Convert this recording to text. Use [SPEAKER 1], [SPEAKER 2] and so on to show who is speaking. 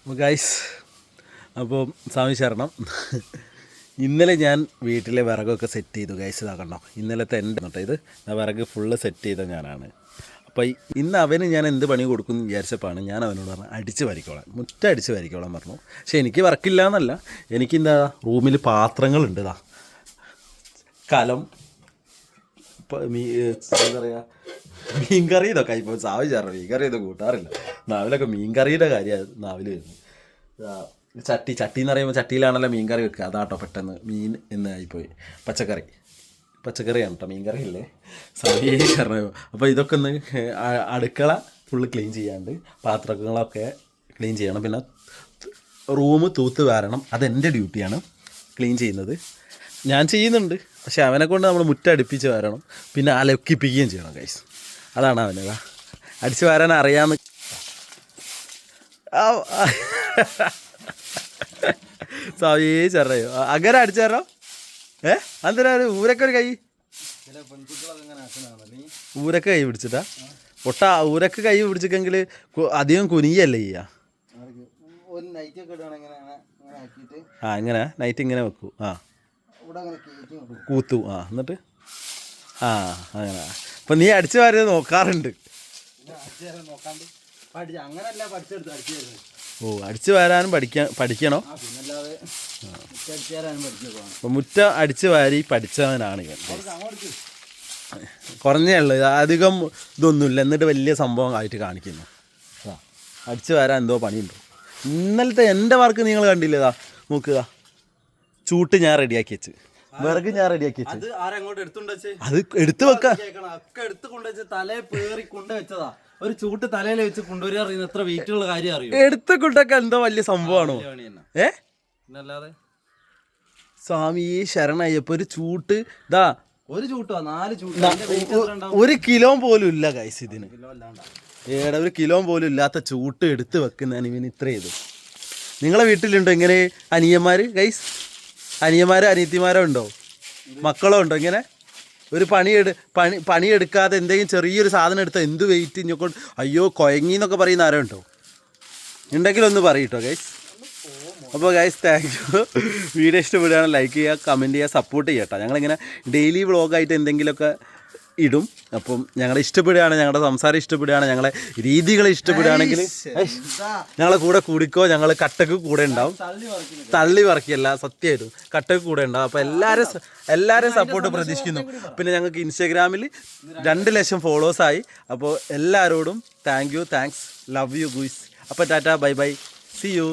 [SPEAKER 1] അപ്പോൾ ഗൈസ് അപ്പോൾ സ്വാമി ശരണം. ഇന്നലെ ഞാൻ വീട്ടിലെ വിറകൊക്കെ സെറ്റ് ചെയ്തു ഗൈസ് ഇതാ കണ്ടോ? ഇന്നലത്തെ എന്റെ കേട്ടോ ഇത് വിറക് ഫുള്ള് സെറ്റ് ചെയ്ത ഞാനാണ്. അപ്പോൾ ഇന്ന് അവന് ഞാൻ എന്ത് പണി കൊടുക്കും എന്ന് വിചാരിച്ചപ്പോഴാണ് ഞാൻ അവനോട് പറഞ്ഞു അടിച്ച് വരിക്കോളാം. മുറ്റ അടിച്ച് വരയ്ക്കോളാം പറഞ്ഞു. പക്ഷേ എനിക്ക് വർക്കില്ല എന്നല്ല. എനിക്കെന്താ റൂമിൽ പാത്രങ്ങളുണ്ട് ഇതാ. കലം മീ എന്താ പറയുക മീൻകറി ഇതൊക്കെ ഇപ്പോൾ സാവിച്ചാറ് മീൻകറി ഇതൊക്കെ കൂട്ടാറില്ല. നാവിലൊക്കെ മീൻകറിയുടെ കാര്യമാണ് നാവിൽ വരുന്നത്. ചട്ടി ചട്ടി എന്ന് പറയുമ്പോൾ ചട്ടിയിലാണല്ലോ മീൻകറി വെക്കുക. അതാട്ടോ പെട്ടെന്ന് മീൻ എന്നായിപ്പോയി പച്ചക്കറി. പച്ചക്കറിയാണ് കേട്ടോ മീൻകറി അല്ലേ? സാവിയെ കാരണം അപ്പോൾ ഇതൊക്കെ ഒന്ന് അടുക്കള ഫുള്ള് ക്ലീൻ ചെയ്യാണ്ട് പാത്രങ്ങളൊക്കെ ക്ലീൻ ചെയ്യണം. പിന്നെ റൂം തൂത്ത് വാരണം. അതെന്റെ ഡ്യൂട്ടിയാണ് ക്ലീൻ ചെയ്യുന്നത്. ഞാൻ ചെയ്യുന്നുണ്ട്. പക്ഷേ അവനെ കൊണ്ട് നമ്മൾ മുറ്റടിപ്പിച്ച് വരണം. പിന്നെ അലക്കിപ്പിക്കുകയും ചെയ്യണം കൈസ് അതാണ് അവനതാ. അടിച്ച് വരാൻ അറിയാമെന്ന് സാവേ ചെറയോ അങ്ങനെ അടിച്ചു തരണോ? ഏ? ഒരു ഊരൊക്കെ ഒരു കൈ? ഊരൊക്കെ കൈ പിടിച്ചിട്ടാ? ഒട്ട ഊരൊക്കെ കൈ പിടിച്ചിട്ടെങ്കിൽ അധികം കുനിയല്ലേ ചെയ്യാ? ആ ഇങ്ങനെ നൈറ്റ് ഇങ്ങനെ വെക്കൂ. ആ. കൂത്തു. ആ എന്നിട്ട്? ആ അങ്ങനെ. അപ്പം നീ അടിച്ചു വാരിയത് നോക്കാറുണ്ട്.
[SPEAKER 2] നോക്കാണ്ട്. പഠിച്ച അങ്ങനല്ല പഠിച്ചെടുത്ത് അടിച്ചു
[SPEAKER 1] ഓ അടിച്ചു വാരാനും പഠിക്കാൻ പഠിക്കണോ? അപ്പം മുറ്റ അടിച്ചു വാരി പഠിച്ചവനാണ് ഇവൻ. കുറഞ്ഞേ ഉള്ളൂ. അധികം ഇതൊന്നുമില്ല. എന്നിട്ട് വലിയ സംഭവം ആയിട്ട് കാണിക്കുന്നു. അടിച്ചു വരാൻ എന്തോ പണിയുണ്ടോ. ഇന്നലത്തെ എന്റെ വർക്ക് നിങ്ങൾ കണ്ടില്ലേതാ നോക്കുക ചൂട്ട് ഞാൻ റെഡിയാക്കി വെച്ച്. വിറക് ഞാൻ റെഡിയാക്കി വെച്ച്.
[SPEAKER 2] അത്
[SPEAKER 1] എടുത്തു വെക്കാം.
[SPEAKER 2] കേൾക്കണം. ഒക്കെ എടുത്ത് കൊണ്ടുവച്ച് തലേ പേറി കൊണ്ട് വെച്ചതാ. ഒരു ചൂട്ട് തലയിൽ വെച്ച് കൊണ്ടുവരിക അറിയുന്ന എത്ര വെയിറ്റ് ഉള്ള കാര്യം അറിയോ?
[SPEAKER 1] എടുത്ത കുട്ടൊക്കെ എന്തോ വലിയ സംഭവമാണോ? ഏ?
[SPEAKER 2] പിന്നല്ലാതെ?
[SPEAKER 1] സ്വാമി ശരണയ്യപ്പ ഒരു ചൂട്ട് ഇതാ
[SPEAKER 2] ഒരു ചൂട്ടോ? നാല് ചൂട്ട്?
[SPEAKER 1] ഒരു കിലോ പോലും ഇല്ല കൈസ് ഇതിന്. ഏട ഒരു കിലോ പോലും ഇല്ലാത്ത ചൂട്ട് എടുത്ത് വെക്കുന്നതിന് ഇവന് ഇത്ര ചെയ്തു നിങ്ങളെ വീട്ടിലുണ്ടോ ഇങ്ങനെ അനിയന്മാര് ഗൈസ് അനിയന്മാരോ അനിയത്തിമാരോ ഉണ്ടോ? മക്കളോ ഉണ്ടോ ഇങ്ങനെ? ഒരു പണിയെടു പണി പണിയെടുക്കാതെ എന്തെങ്കിലും ചെറിയൊരു സാധനം എടുത്താൽ എന്ത് വെയിറ്റ് ഇഞ്ഞൊക്കെ അയ്യോ കൊയങ്ങി എന്നൊക്കെ പറയുന്ന ആരോ ഉണ്ടോ ഉണ്ടെങ്കിൽ ഒന്ന് പറയട്ടോ ഗൈസ് അപ്പോൾ ഗൈസ് താങ്ക് യു വീഡിയോ ഇഷ്ടപ്പെടുകയാണെങ്കിൽ ലൈക്ക് ചെയ്യുക കമന്റ് ചെയ്യുക സപ്പോർട്ട് ചെയ്യട്ടോ ഞങ്ങളിങ്ങനെ ഡെയിലി വ്ളോഗായിട്ട് എന്തെങ്കിലുമൊക്കെ ഇടും. അപ്പം ഞങ്ങളെ ഇഷ്ടപ്പെടുകയാണ് ഞങ്ങളുടെ സംസാരം ഇഷ്ടപ്പെടുകയാണ് ഞങ്ങളെ രീതികൾ ഇഷ്ടപ്പെടുകയാണെങ്കിൽ ഞങ്ങളെ കൂടെ കൂടിക്കോ ഞങ്ങൾ കട്ടക്ക് കൂടെ ഉണ്ടാവും.
[SPEAKER 2] തള്ളി
[SPEAKER 1] പറക്കിയല്ല സത്യമായിട്ടും കട്ടക്ക് കൂടെ ഉണ്ടാവും. അപ്പോൾ എല്ലാവരും എല്ലാവരും സപ്പോർട്ട് പ്രതീക്ഷിക്കുന്നു. പിന്നെ ഞങ്ങൾക്ക് ഇൻസ്റ്റാഗ്രാമിൽ രണ്ട് ലക്ഷം ഫോളോവേഴ്സ് ആയി. അപ്പോൾ എല്ലാവരോടും thank you thanks love you guys അപ്പോൾ ടാറ്റ ബൈ ബൈ സി യു